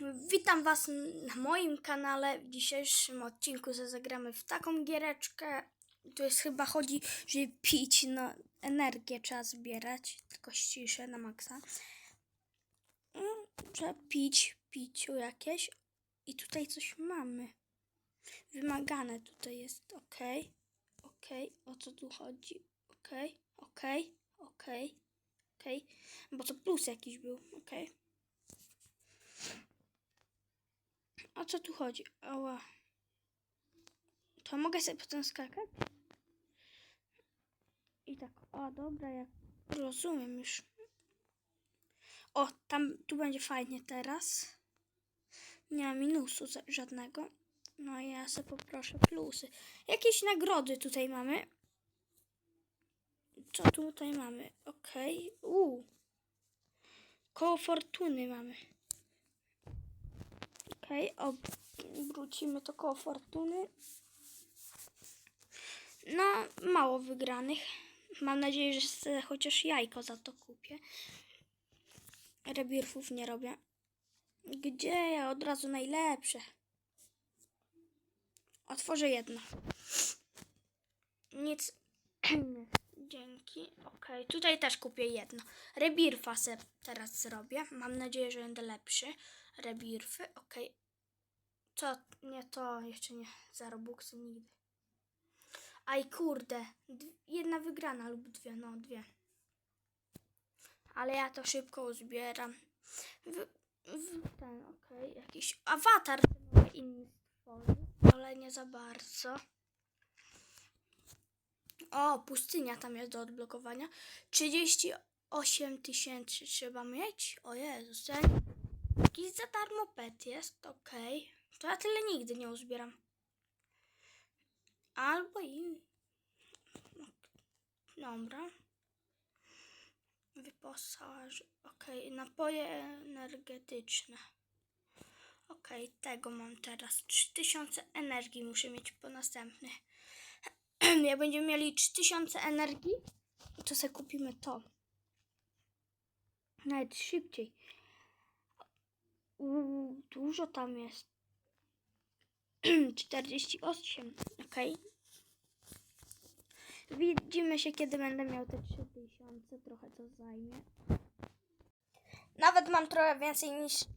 Witam Was na moim kanale. W dzisiejszym odcinku zagramy w taką giereczkę. Tu jest chyba chodzi, żeby pić, no energię trzeba zbierać, tylko ściszę na maksa. Mm, Trzeba pić, piciu jakieś. I tutaj coś mamy. Wymagane tutaj jest, ok, ok, o co tu chodzi, ok, ok, ok, ok, bo to plus jakiś był, ok. O co tu chodzi? Ała. To mogę sobie potem skakać? I tak, o dobra, ja rozumiem już. O, tam, tu będzie fajnie teraz. Nie ma minusu żadnego. No ja sobie poproszę plusy. Jakieś nagrody tutaj mamy. Co tutaj mamy? Okej. Okay. Koło fortuny mamy. Okej, obrócimy to koło fortuny. No, mało wygranych. Mam nadzieję, że chociaż jajko za to kupię. Rebirfów nie robię. Gdzie od razu najlepsze? Otworzę jedno. Nic. Dzięki. Okej, tutaj też kupię jedno. Rebirfa teraz zrobię. Mam nadzieję, że będę lepszy. Rebirfy, okej. Co? Nie to, jeszcze nie. Za Robuxy nigdy. Aj kurde. Jedna wygrana lub dwie, no dwie. Ale ja to szybko uzbieram. W, w ten, okej. Jakiś awatar inny stworzyć, ale nie za bardzo. O, pustynia tam jest do odblokowania. 38 tysięcy trzeba mieć. O Jezus, nie Jakiś za darmo pet jest, okej. To ja tyle nigdy nie uzbieram. Albo i... Dobra. Wyposaż... Okej, napoje energetyczne. Okej, tego mam teraz. 3000 energii muszę mieć po następny. Jak będziemy mieli 3000 energii, to sobie kupimy to. Nawet szybciej. Uuu, dużo tam jest. 48, ok. Widzimy się, kiedy będę miał te 3000. Trochę to zajmie. Nawet mam trochę więcej niż 3000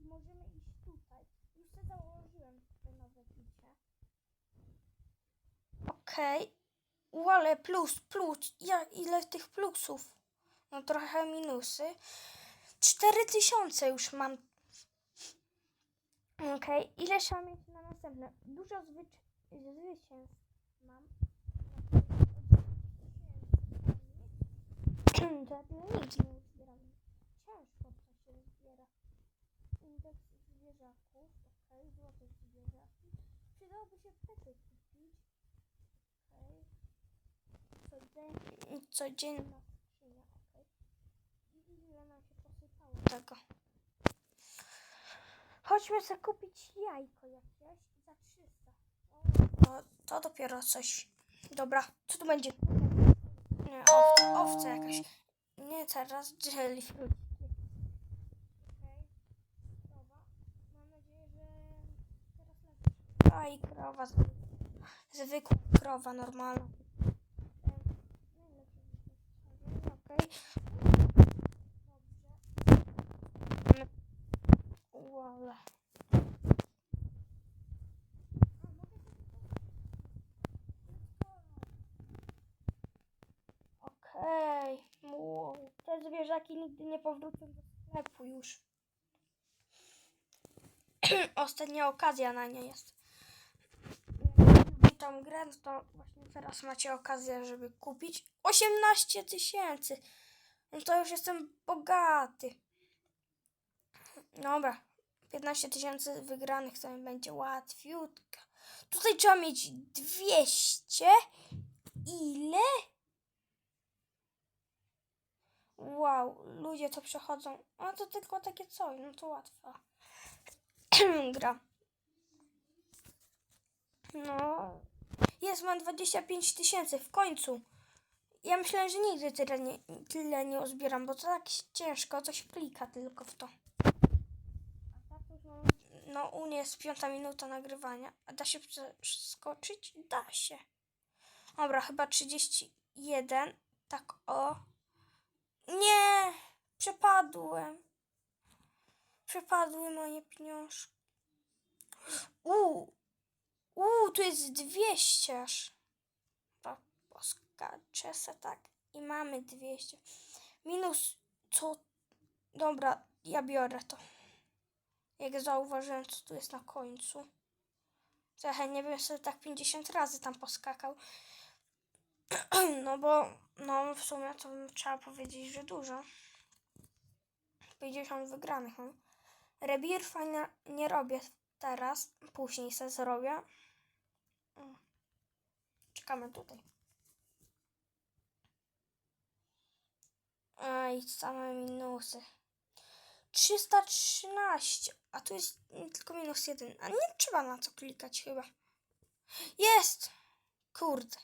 i możemy iść tutaj. Już sobie założyłem te nowe picie. Okej. Okay. Plus, plus. Ja, ile tych plusów? No trochę minusy. 4000 już mam. Okej, ile trzeba mieć na następne? Dużo zwycz- zwycięstw mam. Tyle nic nie zbieram. Ciężko to się zbiera. Indeks zwierzaków. Okej, złote zwierzaki. Przydałoby się pety kupić. Okej. Codzien- Codzienna skrzynia. Okej. I ile nam się tego. Chodźmy sobie jajko jakieś za 300. O, to, to dopiero coś. Dobra, co tu będzie? Nie, owca, owca jakaś. Nie teraz, teraz lepiej. Aj, krowa. zwykła. Krowa, normalna. Okej. Dobrze. Wale. Okej. Wow. Te zwierzaki nigdy nie powrócą do sklepu już. Ostatnia okazja na nie jest. Tą grę, no to właśnie teraz macie okazję, żeby kupić 18 tysięcy. No to już jestem bogaty. Dobra. 15 tysięcy wygranych to mi będzie łatwiutka. Tutaj trzeba mieć 200. Ile? Wow, ludzie to przechodzą. A to tylko takie coś, no to łatwa gra. No. Jest, mam 25 tysięcy w końcu. Ja myślałem, że nigdy tyle nie, tyle nie uzbieram, bo to tak ciężko, coś klika tylko w to. Jest piąta minuta nagrywania. A da się przeskoczyć? Da się. Dobra, chyba 31. Tak o. Nie! Przepadłem. Przepadły moje pieniążki. Uuu. Uuu, tu jest 200 aż. Poskaczę se tak. I mamy 200. Minus co? Dobra, ja biorę to. Jak zauważyłem, co tu jest na końcu. Trochę nie wiem, sobie tak 50 razy tam poskakał. No bo, no w sumie to trzeba powiedzieć, że dużo. 50 wygranych mam. Rebirfa nie, robię teraz. Później se zrobię. Mm. Czekamy tutaj. Ej, same minusy. 313, a tu jest tylko minus jeden. A nie trzeba na co klikać chyba. Jest! Kurde.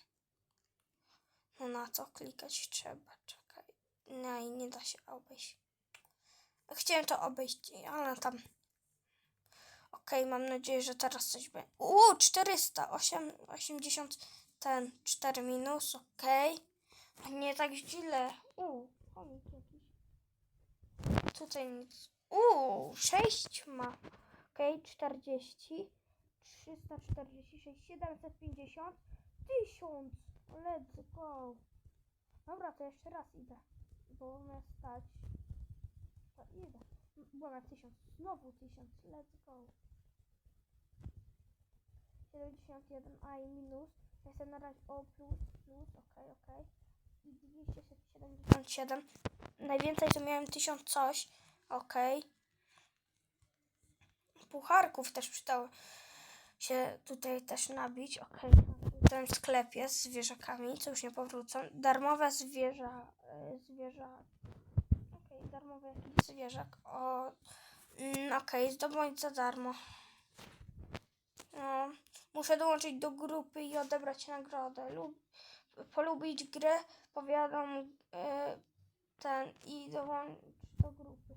No na co klikać trzeba, czekaj. No i nie da się obejść. Chciałem to obejść, ale tam. Okej, mam nadzieję, że teraz coś będzie. Uuu, 400, 8, 80, ten, 4 minus, okej. A Nie tak źle. Uuu. Tutaj nic. Uuu, 6 ma. Okej, 40, 346, 750, 1000. Let's go. Dobra, to jeszcze raz idę. Bo mnie stać. To idę. Na 1000. Znowu 1000. Let's go. 71, a i minus. Chcę na razie o plus, plus, okej, okej. I 277. Najwięcej to miałem 1000 coś. Okej. Pucharków też przydało się tutaj też nabić. Okej. Ten sklep jest z zwierzakami, co już nie powrócą. Darmowe zwierza. y, Zwierza. Okej, darmowy jakiś zwierzak. O. Mm, Okej, zdobądź za darmo. No, muszę dołączyć do grupy i odebrać nagrodę. Lub polubić grę, powiadam y, ten i dołączyć do grupy.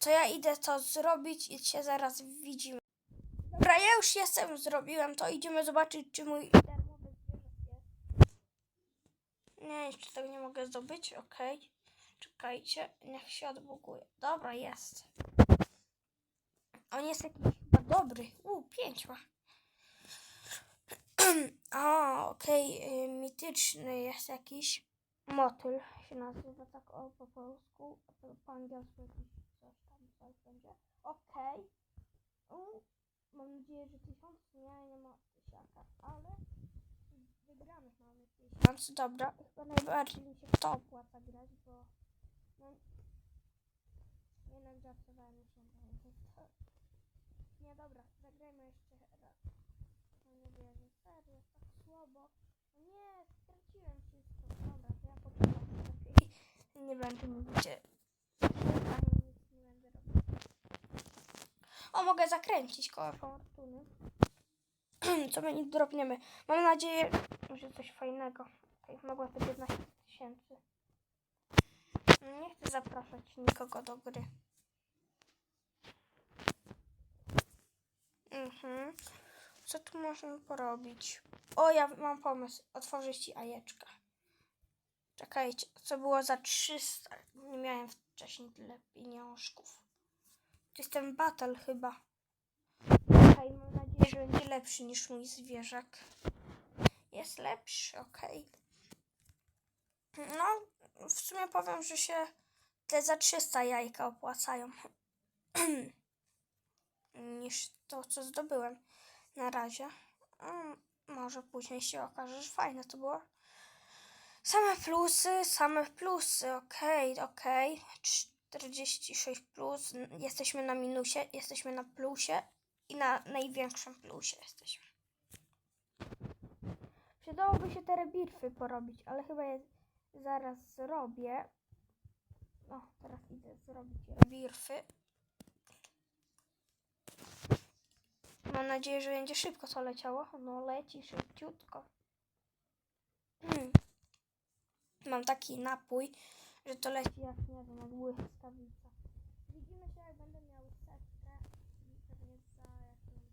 To ja idę to zrobić i się zaraz widzimy. Dobra, ja już jestem, zrobiłem to. Idziemy zobaczyć, czy mój darmowy jest. Nie, jeszcze tego nie mogę zdobyć. Okej. Czekajcie, niech się odbuguje. Dobra, jest. On jest jakiś chyba dobry. U, pięć ma. A, okej, y, mityczny jest jakiś. Motyl się nazywa tak o po polsku, po, angielsku coś tam, coś będzie. Okej. U, Mam nadzieję, że tysiąc nie, nie ma tysiaka, ale wygranych mamy tysiąc. Dobra, chyba najbardziej mi się to opłaca grać, bo no. To- Nie, dobra, zagrajmy jeszcze raz. No nie wierzę, serio, tak słabo. No nie, straciłem wszystko. Dobra, to ja poczekam lepiej. Nie będę mówić. O, mogę zakręcić koło fortuny. Co my nie drobniemy. Mam nadzieję, że coś fajnego. Okay, mogła to 15 tysięcy. Nie chcę zapraszać nikogo do gry. Mhm. Co tu możemy porobić? O, ja mam pomysł. Otworzyć ci jajeczka. Czekajcie, co było za 300? Nie miałem wcześniej tyle pieniążków. To jest ten battle chyba. Okej, mam nadzieję, że będzie lepszy niż mój zwierzak. Jest lepszy, okej. No, w sumie powiem, że się te za 300 jajka opłacają. niż to, co zdobyłem na razie. Mm, może później się okaże, że fajne to było. Same plusy, same plusy, okej, okej. 46 plus, jesteśmy na minusie, jesteśmy na plusie i na największym plusie jesteśmy. Przydałoby się te rebirfy porobić, ale chyba je zaraz zrobię. No, teraz idę zrobić rebirfy. Mam nadzieję, że będzie szybko to leciało. No, leci szybciutko. Hmm. Mam taki napój, że to leci jak nie wiem, jak błyskawica. Widzimy się, jak będę miał setkę. Pewnie za jakieś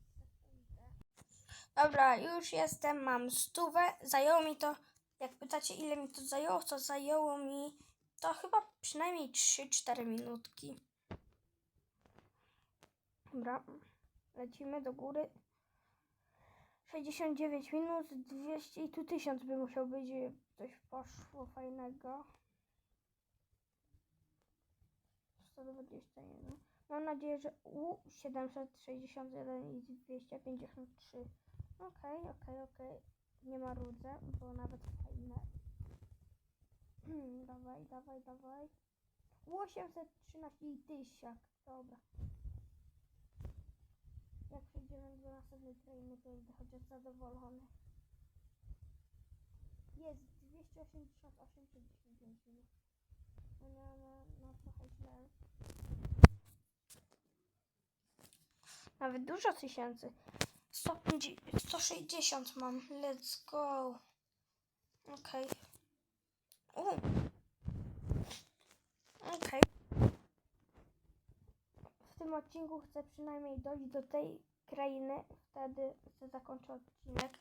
Dobra, już jestem, mam stówę. Zajęło mi to, jak pytacie ile mi to zajęło, to zajęło mi to chyba przynajmniej 3-4 minutki. Dobra, lecimy do góry. 69 minut, 200 i tu 1000 by musiał być, coś poszło fajnego. 121. Mam nadzieję, że U 761 i 253. Okej, okej, okej. Nie ma rudzę, bo nawet fajne. dawaj, dawaj, dawaj. U 813 i 1000. Dobra. Jak przejdziemy do następnej krainy, to będę chociaż zadowolony. Jest 288 przez 10 minut. No, trochę źle. Nawet dużo tysięcy. 150, 160 mam. Let's go. Okej. Okay. Okej. W tym odcinku chcę przynajmniej dojść do tej krainy. Wtedy zakończę odcinek.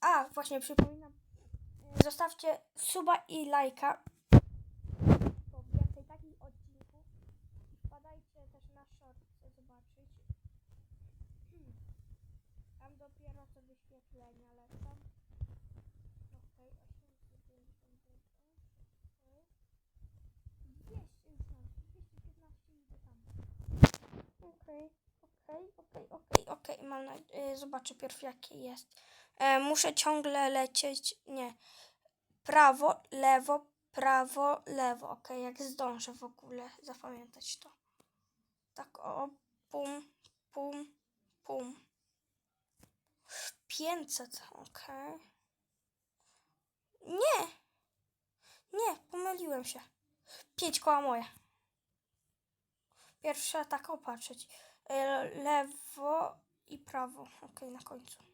A, właśnie przypominam. Zostawcie suba i lajka. Po więcej takich odcinków. Wpadajcie też na zobaczyć. Hmm. Tam dopiero co. Okej, 850. Okej. 200 już mam. 215 idę tam. Okej, okej, okej. Mam nadzieję, zobaczę pierw jakie jest. E, muszę ciągle lecieć, nie. Prawo, lewo, prawo, lewo. Okej, jak zdążę w ogóle zapamiętać to. Tak o, pum, pum, pum. 500, okej. Nie! Nie, pomyliłem się. 5 koła moje. Pierwsze tak opatrzeć. E, Lewo i prawo. Okej, na końcu.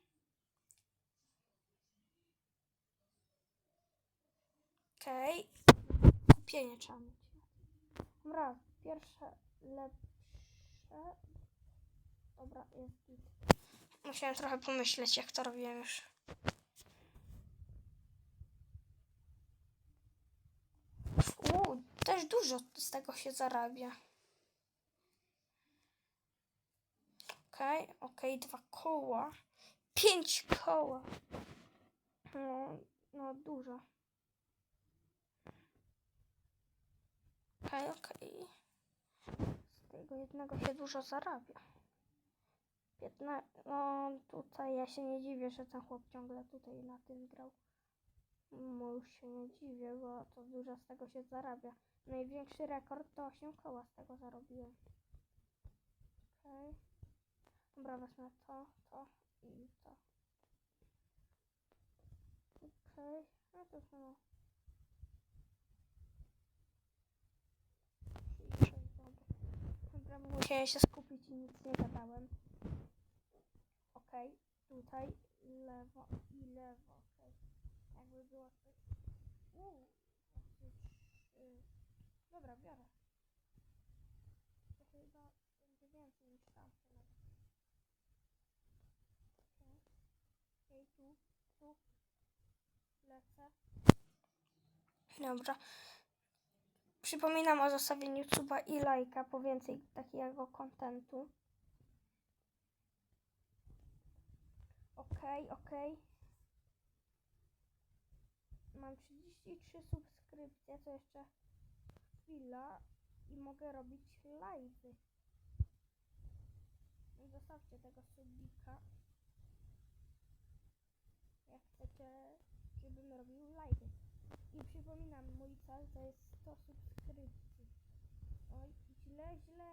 Okej. Kupienie trzeba mieć. Dobra, pierwsze lepsze. Dobra, jest git. Musiałem trochę pomyśleć, jak to robiłem już. Uuu, też dużo z tego się zarabia. Okej, okej, dwa koła. Pięć koła. No, no dużo. Okej, okej. Z tego jednego się dużo zarabia. 15, no tutaj ja się nie dziwię, że ten chłop ciągle tutaj na tym grał. No już się nie dziwię, bo to dużo z tego się zarabia. Największy rekord to 8 koła z tego zarobiłem. Okej. Dobra, wezmę to, to i to. Okej, no to samo. Dobra, musiałem się skupić i nic nie gadałem. Okej, tutaj lewo i lewo, okej. Jakby było coś... Uuu, takie trzy. Dobra, biorę. To chyba będzie więcej niż tamte nawet. Okej, Okej, tu, tu. Lecę. Dobra. Przypominam o zostawieniu suba i lajka po więcej takiego kontentu. Okej, okej. Mam 33 subskrypcje, to jeszcze chwila i mogę robić live'y. I Zostawcie tego subika. Jak chcecie, żebym robił live'y. I przypominam, mój cel to jest 100 subskrypcji. Źle, źle.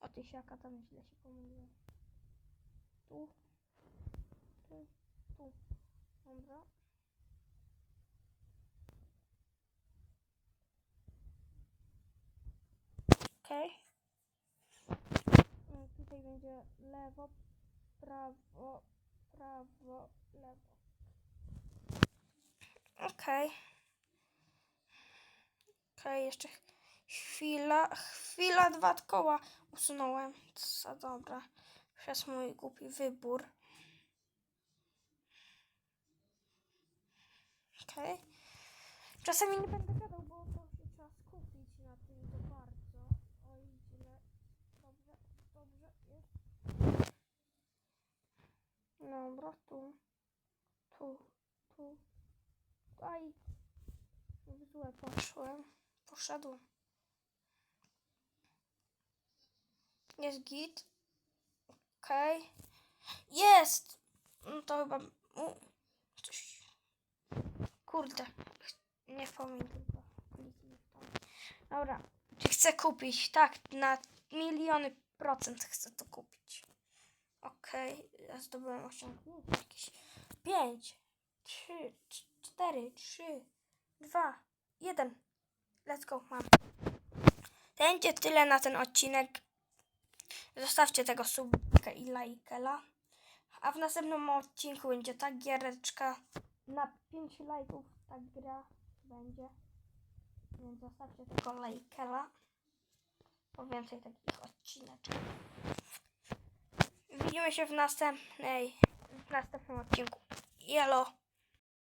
A. O tysiaka tam źle się pomyliłem. Tu. Tu. Tu. Dobra. Okej. Okay. Tutaj będzie lewo, prawo, prawo, lewo. Okej. Okej, jeszcze Chwila, chwila, dwa koła usunąłem. Co dobra. Przez mój głupi wybór. Okej. Okay. Czasami nie będę gadał, bo to się trzeba skupić na tym to bardzo. Oj, źle. Dobrze, dobrze jest. Dobra, tu. Tu, tu. Aj. W złe poszłem. Poszedłem. Jest git. Okej. Jest! No to chyba... U, coś... Kurde. Nie wspomnę tylko. Dobra. Czy chcę kupić? Tak, na miliony procent chcę to kupić. Okej. Ja zdobyłem osiągnięcie jakieś. Pięć, trzy, cz- cztery, trzy, dwa, jeden. Let's go, mam. Będzie tyle na ten odcinek. Zostawcie tego subka i lajkela. A w następnym odcinku będzie ta giereczka. Na 5 lajków ta gra będzie. Więc zostawcie tego lajkela. Po więcej takich odcineczków. Widzimy się w następnej, w następnym odcinku. Jelo.